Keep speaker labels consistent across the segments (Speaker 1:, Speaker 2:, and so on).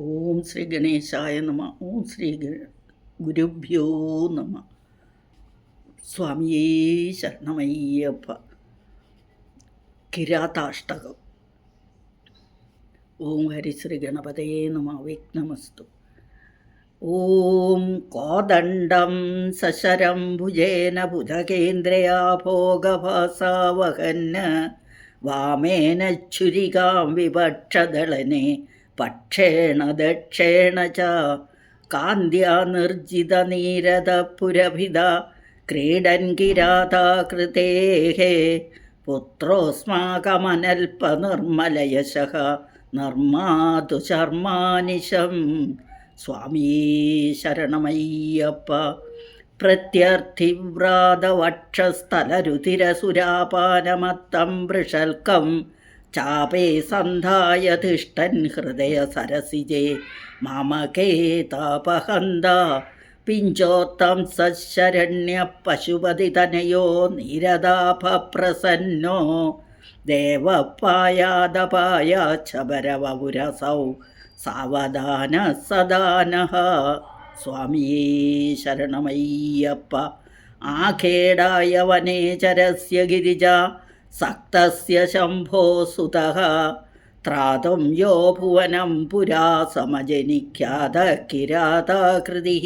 Speaker 1: ഓം ശ്രീ ഗണേശായ നമ ഓം ശ്രീ ഗുരുഭ്യോ നമ. സ്വാമിയേ ശരണമയ്യപ്പ. കിരാതാഷ്ടകം. ഓം ഹരിശ്രീ ഗണപതയേ നമ വിഘ്നമസ്തു. ഓം കോദണ്ഡം സശരം ഭുജേന ഭുജകേന്ദ്രയാഭോഗഭാസാവഹന് വാമേന ചുരികാം വിപക്ഷദളനെ പക്ഷേണ ദക്ഷേണ ച കാന്ത്യാ പുരഭിത ക്രീഡൻ കിരാതാകൃതേഹേ പുത്രോസ്മാകമനൽപ നിർമ്മലയശ നിർമാതു ശർമാനിശം. സ്വാമീ ശരണമയ്യപ്പ പ്രത്യർത്ഥിവ്രാതവക്ഷസ്ഥലരുതിരസുരാപാനമത്തം വൃഷൽക്കം ചാപേ സന്ധായ തിഷ്ടൻ ഹൃദയ സരസിജേ മാമകേ താപഹന്ത പിഞ്ചോത്തം സശരണ്യ പശുപതിതനയോ നീരദാഭപ്രസന്നോ ദേവപായാദപായ ചബരവപുരസൗ സാവധാന സദാന സ്വാമിയേ ശരണമയ്യപ്പ ആഖേടായ വനേചരസ്യ ഗിരിജ ശംഭോ സുതഃ ത്രാതം യോ ഭുവനം പുരാ സമജനിഖ്യാത കിരാതാകൃതി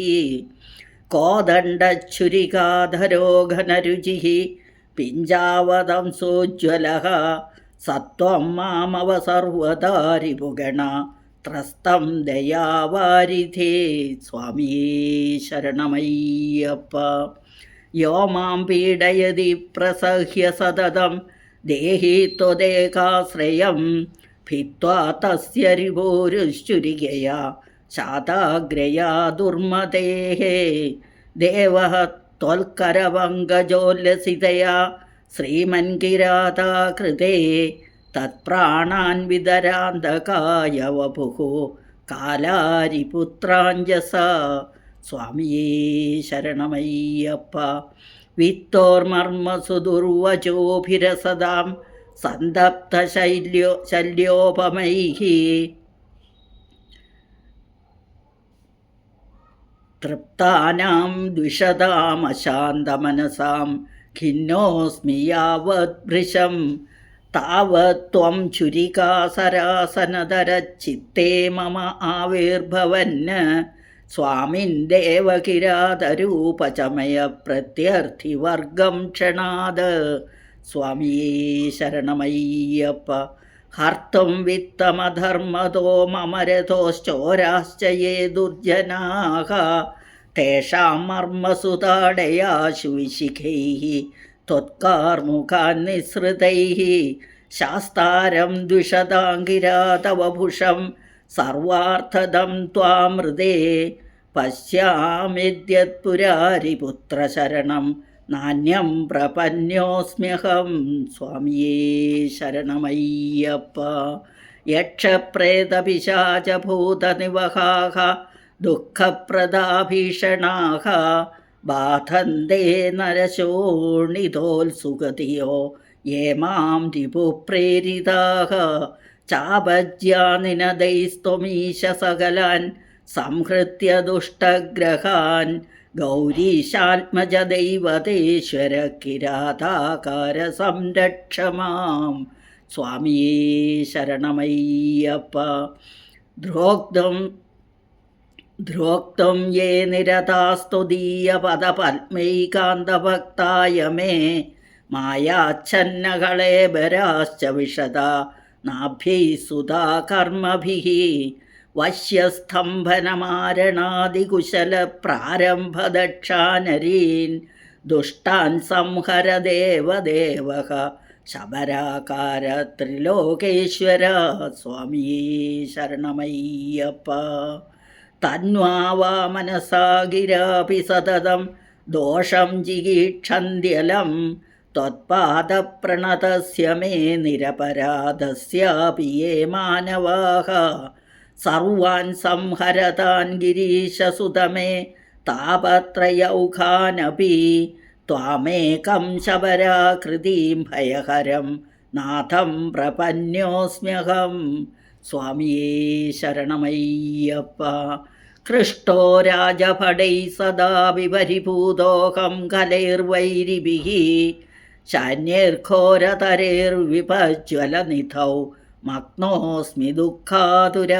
Speaker 1: കോദണ്ഡുരികാധരോ ഘനരുചി പിഞ്ചാവതം സോജ്വല സത്വം മാമവസർവതാരിപുഗണ ത്രസ്തം ദയാവാരിധേ സ്വാമിയേ ശരണമയ്യപ്പ യോ മാം പീഡയതി പ്രസഹ്യ സതതം. ദേഹി ത്വദേകാശ്രയം ഭിത്വാ തസ്യ രിപോരുശുരികയാ ശാതാഗ്രയാ ദുർമദേഹേ. ദേവ ത്വൽക്കരവങ്കജോല്ലസിതയാ ശ്രീമൻകിരാതാകൃതേ തത്പ്രാണാൻ വിതരാന്തകായ വപുഃ കാലാരിപുത്രാഞ്ജസ. സ്വാമിയേ ശരണമയ്യപ്പ. വിത്തോർമർമ്മസുദുർവചോഭിരസതാം സന്തപ്ത ശല്യോ ശല്യോപമൈഹി തൃപ്താനാം ദ്വിഷതാമശാന്തമനസാം ഖിന്നോസ്മി യാവത് ഭൃശം താവത് ത്വം ചുരികാസരാസനതരച്ചിത്തേ മമ ആവിർഭവന് स्वामिन् देवकिरातरूपचमय प्रत्यर्थिवर्गं क्षणाद स्वामिये शरणमय्यप्प हर्तुं वित्तमधर्मदो मम रथोश्चोराश्च ये दुर्जनाः तेषां मर्मसुताडयाशु विशिखैः त्वत्कार्मुखान्निःसृतैः शास्तारं द्विषदाङ्गिरा तव भुषं सर्वार्थदं त्वामृदे पश्यामिद्यत्पुरारिपुत्रशरणं नान्यं प्रपन्योऽस्म्यहं स्वामिये शरणमय्यप्प यक्षप्रेतपिशाचभूतनिवहाः दुःखप्रदाभीषणाः बाधन्ते नरशोणितोत्सुगतियो ये मां रिपुप्रेरिताः ചാപജ്യാനിനദൈസ്ത്വമീശ സകലാൻ സംഹൃത്യ ദുഷ്ടഗ്രഹാൻ ഗൗരീശാത്മജ ദൈവതേശ്വര കിരാതാകാര സംരക്ഷമാം സ്വാമിയേ ശരണമയ്യപ്പ ദ്രോക്തം ദ്രോക്തം യേ നിരതാസ്തുതീയപദപത്മൈകാന്തഭക്തായ മേ മായാച്ഛന്നകളെ ബരാശ്ച വിശദ നാഭ്യൈ സുധാകർമ്മഭിः വശ്യസ്തംഭനമാരണാദികുശലപ്രാരംഭദക്ഷാനരീन् ദുഷ്ടാൻ സംഹര देवदेवः ശബരാകാര ത്രിലോകേശ്വര സ്വാമീ ശരണമയ്യപ്പ. തന്വാവാ മനസാഗിരാപി സതതം ദോഷം ജിഗീക്ഷന്ത്യലം त्वत्पादप्रणतस्य मे निरपराधस्यापि ये मानवाः सर्वान् संहरतान् गिरीशसुतमे तापत्रयौखानपि त्वामेकं शबराकृतिं भयहरं नाथं प्रपन्योऽस्म्यहं स्वामिये शरणमय्यप्प कृष्टो राजभटैः सदा विपरिभूतोऽहं कलैर्वैरिभिः ശാന്യേർഘോരതരേർവിപജ്വലനിധൗ മഗ്നോസ്മി ദുഃഖാതുര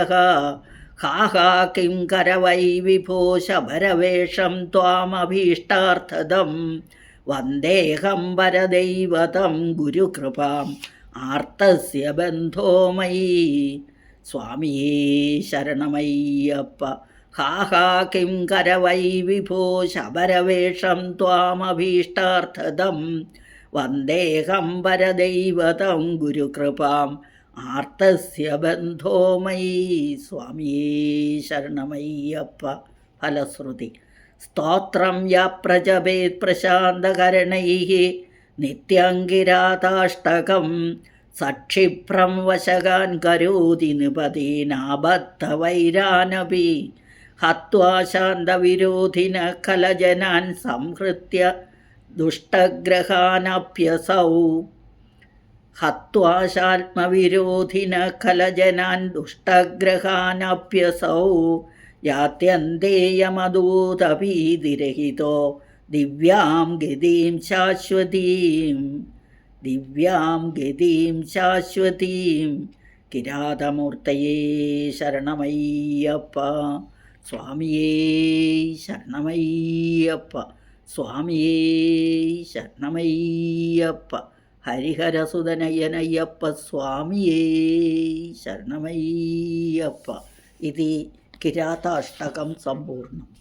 Speaker 1: ഹാഹാകിം കരവൈ വിഭോ ശബരവേഷം ത്വാമഭീഷ്ടാർത്ഥതം. വന്ദേഹം വരദൈവതം ഗുരുകൃപാം. ആർത്തസ്യ ബന്ധോമയി സ്വാമിയേ ശരണമയ്യപ്പ. ഹാഹാകിം കരവൈ വിഭോ ശബരവേഷം ത്വാമഭീഷ്ടാർത്ഥതം. വന്ദേഹം പരദൈവതം ഗുരുകൃപാം. ആർത്തസ്യ ബന്ധോമയി സ്വാമീ ശരണമയ്യപ്പ. ഫലശ്രുതി. സ്തോത്രം യാ പ്രജപേത് പ്രശാന്തകരണൈ. നിത്യങ്കിരാതാഷ്ടകം. സക്ഷിപ്രം വശകാൻ കരോതി നിപതീനാബദ്ധവൈരാനപി ഹത്വാ ശാന്തവിരോധിന കലജനാൻ സംഹൃത്യ ദുഷ്ടഗ്രഹാനപ്യസൗ ഹത്വാശാത്മവിരോധിന കലജനാൻ ദുഷ്ടഗ്രഹാനഭ്യസൗ. യാത്യന്തേയമദൂതഭീതിരഹിതോ. ദിവ്യാം ഗതിം ശാശ്വതീം. ദിവ്യാം ഗതിം ശാശ്വതീം. കിരാതമൂർത്തയേ ശരണമയ്യപ്പ. സ്വാമിയേ ശരണമയ്യപ്പ. സ്വാമിയേ ശരണമയ്യപ്പ ഹരിഹരസുതനയ്യനയ്യപ്പ സ്വാമിയേ ശരണമയ്യപ്പ. ഇതി കിരാതാഷ്ടകം സമ്പൂർണം